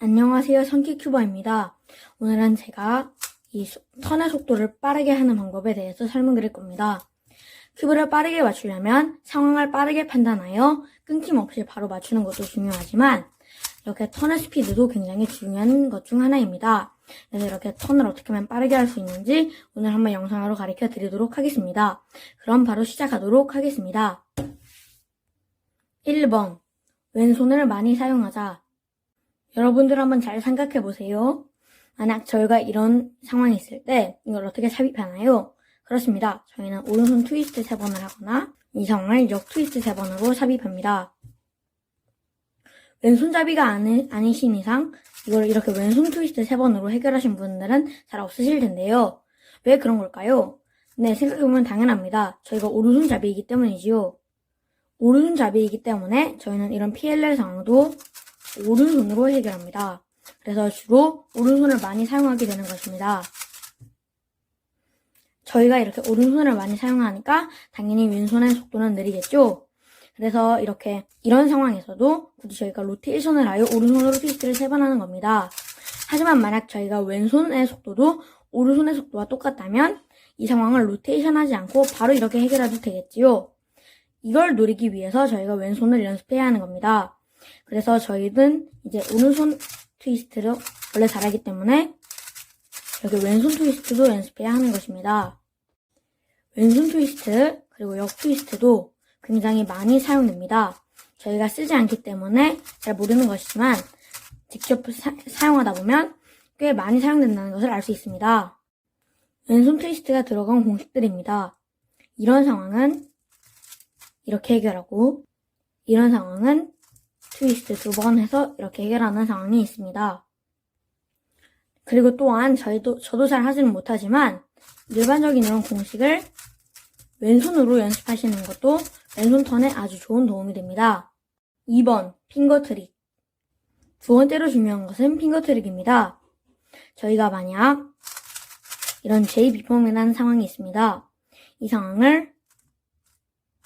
안녕하세요. 성키큐버입니다. 오늘은 제가 이 소- 턴의 속도를 빠르게 하는 방법에 대해서 설명드릴 겁니다. 큐브를 빠르게 맞추려면 상황을 빠르게 판단하여 끊김없이 바로 맞추는 것도 중요하지만 이렇게 턴의 스피드도 굉장히 중요한 것 중 하나입니다. 그래서 이렇게 턴을 어떻게 하면 빠르게 할 수 있는지 오늘 한번 영상으로 가르쳐 드리도록 하겠습니다. 그럼 바로 시작하도록 하겠습니다. 1번. 왼손을 많이 사용하자. 여러분들 한번 잘 생각해 보세요. 만약 저희가 이런 상황이 있을 때 이걸 어떻게 삽입하나요? 그렇습니다. 저희는 오른손 트위스트 3번을 하거나 이 상황을 역 트위스트 3번으로 삽입합니다. 왼손잡이가 아니, 아니신 이상 이걸 이렇게 왼손 트위스트 3번으로 해결하신 분들은 잘 없으실 텐데요. 왜 그런 걸까요? 네, 생각해보면 당연합니다. 저희가 오른손잡이이기 때문이지요. 오른손잡이이기 때문에 저희는 이런 PLL 상황도 오른손으로 해결합니다. 그래서 주로 오른손을 많이 사용하게 되는 것입니다. 저희가 이렇게 오른손을 많이 사용하니까 당연히 왼손의 속도는 느리겠죠? 그래서 이렇게 이런 상황에서도 굳이 저희가 로테이션을 하여 오른손으로 트위스트를 세 번 하는 겁니다. 하지만 만약 저희가 왼손의 속도도 오른손의 속도와 똑같다면 이 상황을 로테이션 하지 않고 바로 이렇게 해결해도 되겠지요. 이걸 노리기 위해서 저희가 왼손을 연습해야 하는 겁니다. 그래서 저희는 이제 오른손 트위스트를 원래 잘하기 때문에 이렇게 왼손 트위스트도 연습해야 하는 것입니다. 왼손 트위스트 그리고 역 트위스트도 굉장히 많이 사용됩니다. 저희가 쓰지 않기 때문에 잘 모르는 것이지만 직접 사, 용하다 보면 꽤 많이 사용된다는 것을 알 수 있습니다. 왼손 트위스트가 들어간 공식들입니다. 이런 상황은 이렇게 해결하고 이런 상황은 트위스트 두 번 해서 이렇게 해결하는 상황이 있습니다. 그리고 또한 저희도, 저도 잘 하지는 못하지만 일반적인 이런 공식을 왼손으로 연습하시는 것도 왼손 턴에 아주 좋은 도움이 됩니다. 2번, 핑거 트릭. 두 번째로 중요한 것은 핑거 트릭입니다. 저희가 만약 이런 J 비폼이라는 상황이 있습니다. 이 상황을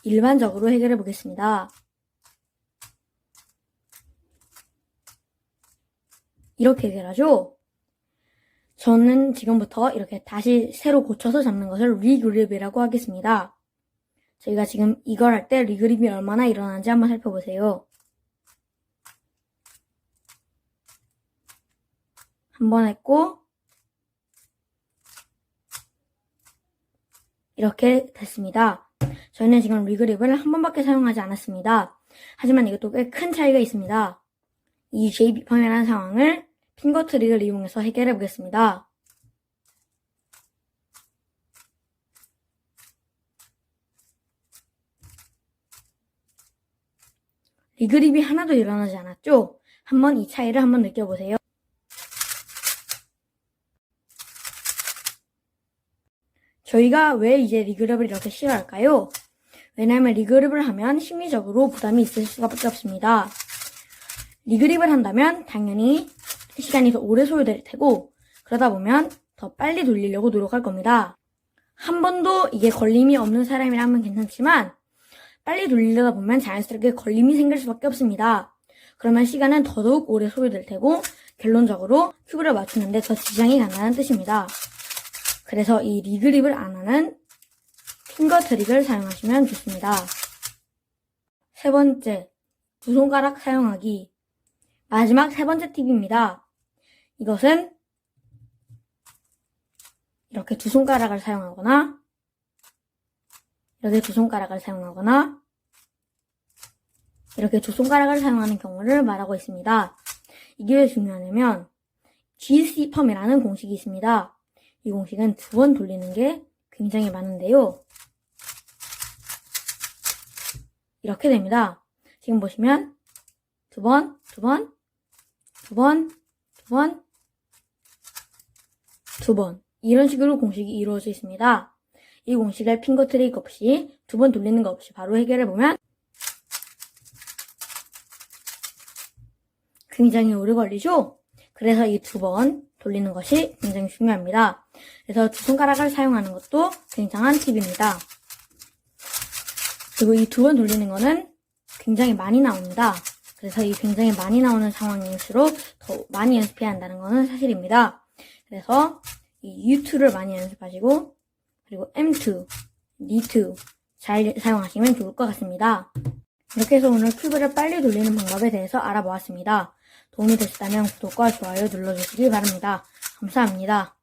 일반적으로 해결해 보겠습니다. 이렇게 해결하죠? 저는 지금부터 이렇게 다시 새로 고쳐서 잡는 것을 리그립이라고 하겠습니다. 저희가 지금 이걸 할 때 리그립이 얼마나 일어나는지 한번 살펴보세요. 한 번 했고, 이렇게 됐습니다. 저희는 지금 리그립을 한 번밖에 사용하지 않았습니다. 하지만 이것도 꽤 큰 차이가 있습니다. 이 JB펌이라는 상황을 핑거 트릭을 이용해서 해결해 보겠습니다. 리그립이 하나도 일어나지 않았죠? 한번 이 차이를 한번 느껴보세요. 저희가 왜 이제 리그립을 이렇게 싫어할까요? 왜냐하면 리그립을 하면 심리적으로 부담이 있을 수밖에 없습니다. 리그립을 한다면 당연히 시간이 더 오래 소요될 테고 그러다 보면 더 빨리 돌리려고 노력할 겁니다. 한 번도 이게 걸림이 없는 사람이라면 괜찮지만 빨리 돌리려다 보면 자연스럽게 걸림이 생길 수밖에 없습니다. 그러면 시간은 더더욱 오래 소요될 테고 결론적으로 큐브를 맞추는데 더 지장이 간다는 뜻입니다. 그래서 이 리그립을 안 하는 핑거 트릭을 사용하시면 좋습니다. 세 번째, 두 손가락 사용하기. 마지막 세 번째 팁입니다. 이것은 이렇게 두 손가락을 사용하거나 이렇게 두 손가락을 사용하거나 이렇게 두 손가락을 사용하는 경우를 말하고 있습니다. 이게 왜 중요하냐면 GC 펌이라는 공식이 있습니다. 이 공식은 두 번 돌리는 게 굉장히 많은데요. 이렇게 됩니다. 지금 보시면 두 번, 두 번, 두 번, 두 번, 두 번. 이런 식으로 공식이 이루어져 있습니다. 이 공식을 핑거 트릭 없이 두 번 돌리는 것 없이 바로 해결해 보면 굉장히 오래 걸리죠? 그래서 이 두 번 돌리는 것이 굉장히 중요합니다. 그래서 두 손가락을 사용하는 것도 굉장한 팁입니다. 그리고 이 두 번 돌리는 거는 굉장히 많이 나옵니다. 그래서 이 굉장히 많이 나오는 상황일수록 더 많이 연습해야 한다는 것은 사실입니다. 그래서 이 U2를 많이 연습하시고 그리고 M2, D2 잘 사용하시면 좋을 것 같습니다. 이렇게 해서 오늘 큐브를 빨리 돌리는 방법에 대해서 알아보았습니다. 도움이 되셨다면 구독과 좋아요 눌러주시기 바랍니다. 감사합니다.